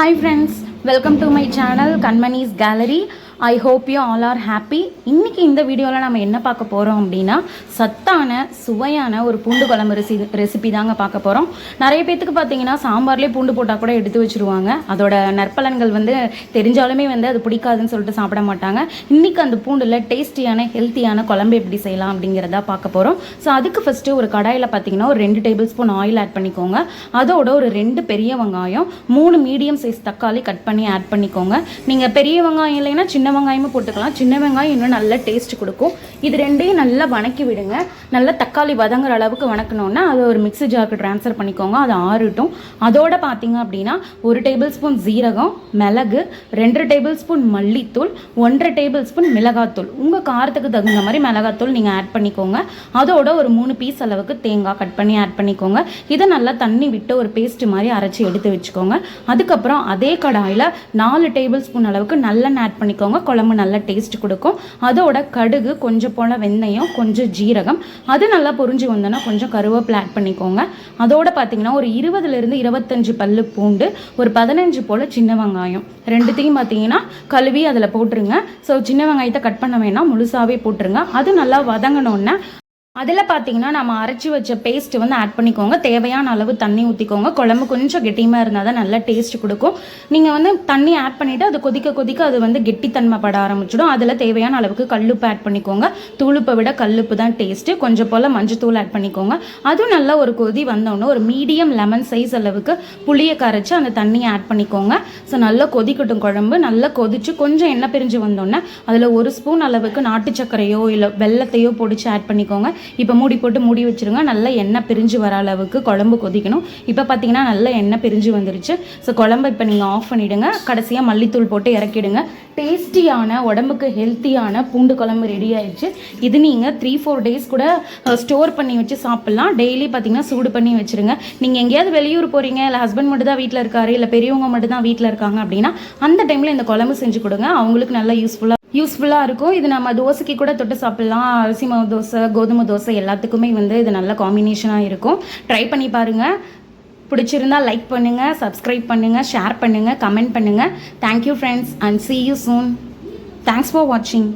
Hi friends welcome to my channel Kanmani's gallery I hope you all are happy இன்றைக்கி இந்த வீடியோவில் நம்ம என்ன பார்க்க போகிறோம் அப்படின்னா சத்தான சுவையான ஒரு பூண்டு குழம்பு ரெசி ரெசிபி தாங்க பார்க்க போகிறோம் நிறைய பேத்துக்கு பார்த்தீங்கன்னா சாம்பார்லேயே பூண்டு போட்டால் கூட எடுத்து வச்சுருவாங்க. அதோட நற்பலன்கள் வந்து தெரிஞ்சாலுமே வந்து அது பிடிக்காதுன்னு சொல்லிட்டு சாப்பிட மாட்டாங்க. இன்றைக்கி அந்த பூண்டில் டேஸ்டியான ஹெல்த்தியான குழம்பு எப்படி செய்யலாம் அப்படிங்கிறத பார்க்க போகிறோம் ஸோ அதுக்கு ஃபஸ்ட்டு ஒரு கடாயில் பார்த்தீங்கன்னா ஒரு ரெண்டு டேபிள் ஸ்பூன் ஆயில் ஆட் பண்ணிக்கோங்க. அதோட ஒரு ரெண்டு பெரிய வெங்காயம் மூணு மீடியம் சைஸ் தக்காளி கட் பண்ணி ஆட் பண்ணிக்கோங்க. நீங்கள் பெரிய வெங்காயம் இல்லைன்னா சின்ன சின்ன வெங்காயமும் போட்டுக்கலாம். சின்ன வெங்காயம் இன்னும் நல்ல டேஸ்ட் கொடுக்கும். இது ரெண்டையும் நல்லா வணக்கி விடுங்க. நல்லா தக்காளி வதங்குற அளவுக்கு வணக்கணுன்னா அதை ஒரு மிக்ஸி ஜாருக்கு ட்ரான்ஸ்ஃபர் பண்ணிக்கோங்க. அது ஆறட்டும். அதோட பார்த்தீங்க அப்படின்னா ஒரு டேபிள் ஸ்பூன் ஜீரகம் மிளகு ரெண்டு டேபிள் ஸ்பூன் மல்லித்தூள் ஒன்றரை டேபிள் ஸ்பூன் மிளகாத்தூள். உங்கள் காரத்துக்கு தகுந்த மாதிரி மிளகாத்தூள் நீங்கள் ஆட் பண்ணிக்கோங்க. அதோட ஒரு மூணு பீஸ் அளவுக்கு தேங்காய் கட் பண்ணி ஆட் பண்ணிக்கோங்க. இதை நல்லா தண்ணி விட்டு ஒரு பேஸ்ட் மாதிரி அரைச்சி எடுத்து வச்சுக்கோங்க. அதுக்கப்புறம் அதே கடாயில் நாலு டேபிள் ஸ்பூன் அளவுக்கு நல்லெண்ணெய் ஆட் பண்ணிக்கோங்க. குழம்பு நல்ல டேஸ்ட் கொடுக்கும். அதோட கடுகு கொஞ்சம் போல வெந்தயம் கொஞ்சம் ஜீரகம். அது நல்லா பொரிஞ்சு வந்தோன்னா கொஞ்சம் கருவேப்பில் ஆட் பண்ணிக்கோங்க. அதோட பார்த்தீங்கன்னா ஒரு இருபதுலேருந்து இருபத்தஞ்சு பல்லு பூண்டு ஒரு பதினஞ்சு போல் சின்ன வெங்காயம். ரெண்டுத்தையும் பார்த்தீங்கன்னா கழுவி அதில் போட்டுருங்க. ஸோ சின்ன வெங்காயத்தை கட் பண்ண வேணாம். முழுசாகவே போட்டுருங்க. அது நல்லா வதங்கினோன்னே அதில் பார்த்தீங்கன்னா நம்ம அரைச்சி வச்ச பேஸ்ட் வந்து ஆட் பண்ணிக்கோங்க. தேவையான அளவு தண்ணி ஊற்றிக்கோங்க குழம்பு கொஞ்சம் கெட்டியமாக இருந்தால் தான் நல்லா டேஸ்ட் கொடுக்கும். நீங்கள் வந்து தண்ணி ஆட் பண்ணிவிட்டு அது கொதிக்க கொதிக்க அது வந்து கெட்டித்தன்மை பட ஆரம்பிச்சிடும். அதில் தேவையான அளவுக்கு கல்லுப்பு ஆட் பண்ணிக்கோங்க. தூளுப்பை விட கல்லுப்பு தான் டேஸ்ட்டு கொஞ்சம் போல் மஞ்சத்தூள் ஆட் பண்ணிக்கோங்க. அதுவும் நல்லா ஒரு கொதி வந்தோடனே ஒரு மீடியம் லெமன் சைஸ் அளவுக்கு புளியை கரைச்சி அந்த தண்ணியை ஆட் பண்ணிக்கோங்க. ஸோ நல்லா கொதிக்கட்டும் குழம்பு. நல்லா கொதிச்சு கொஞ்சம் எண்ணெய் பிரிஞ்சு வந்தோடனே அதில் ஒரு ஸ்பூன் அளவுக்கு நாட்டு சர்க்கரையோ இல்லை வெள்ளத்தையோ பொடிச்சு ஆட் பண்ணிக்கோங்க. இப்போ மூடி போட்டு மூடி வச்சிருங்க. நல்லா எண்ணெய் பிரிஞ்சு வர அளவுக்கு குழம்பு கொதிக்கணும். இப்போ பார்த்தீங்கன்னா நல்லா எண்ணெய் பிரிஞ்சு வந்துருச்சு. ஸோ குழம்பு இப்போ நீங்கள் ஆஃப் பண்ணிவிடுங்க கடைசியாக மல்லித்தூள் போட்டு இறக்கிடுங்க. டேஸ்டியான உடம்புக்கு ஹெல்த்தியான பூண்டு குழம்பு ரெடி ஆயிடுச்சு. இது நீங்கள் த்ரீ ஃபோர் டேஸ் கூட ஸ்டோர் பண்ணி வச்சு சாப்பிட்லாம். டெய்லி பார்த்தீங்கன்னா சூடு பண்ணி வச்சுருங்க. நீங்கள் எங்கேயாவது வெளியூர் போகிறீங்க இல்லை ஹஸ்பண்ட் மட்டும் தான் வீட்டில் இருக்காரு இல்லை பெரியவங்க மட்டும் தான் வீட்டில் இருக்காங்க அப்படின்னா அந்த டைமில் இந்த குழம்பு செஞ்சு கொடுங்க. அவங்களுக்கு நல்லா யூஸ்ஃபுல்லாக யூஸ்ஃபுல்லாக இருக்கும் இது நம்ம தோசைக்கு கூட தொட்டு சாப்பிட்லாம். அரிசி மாவு தோசை கோதுமை தோசை எல்லாத்துக்குமே வந்து இது நல்ல காம்பினேஷனாக இருக்கும். ட்ரை பண்ணி பாருங்கள் பிடிச்சிருந்தா லைக் பண்ணுங்கள் சப்ஸ்கிரைப் பண்ணுங்கள் ஷேர் பண்ணுங்கள் கமெண்ட் பண்ணுங்கள் thank you friends and see you soon thanks for வாட்சிங்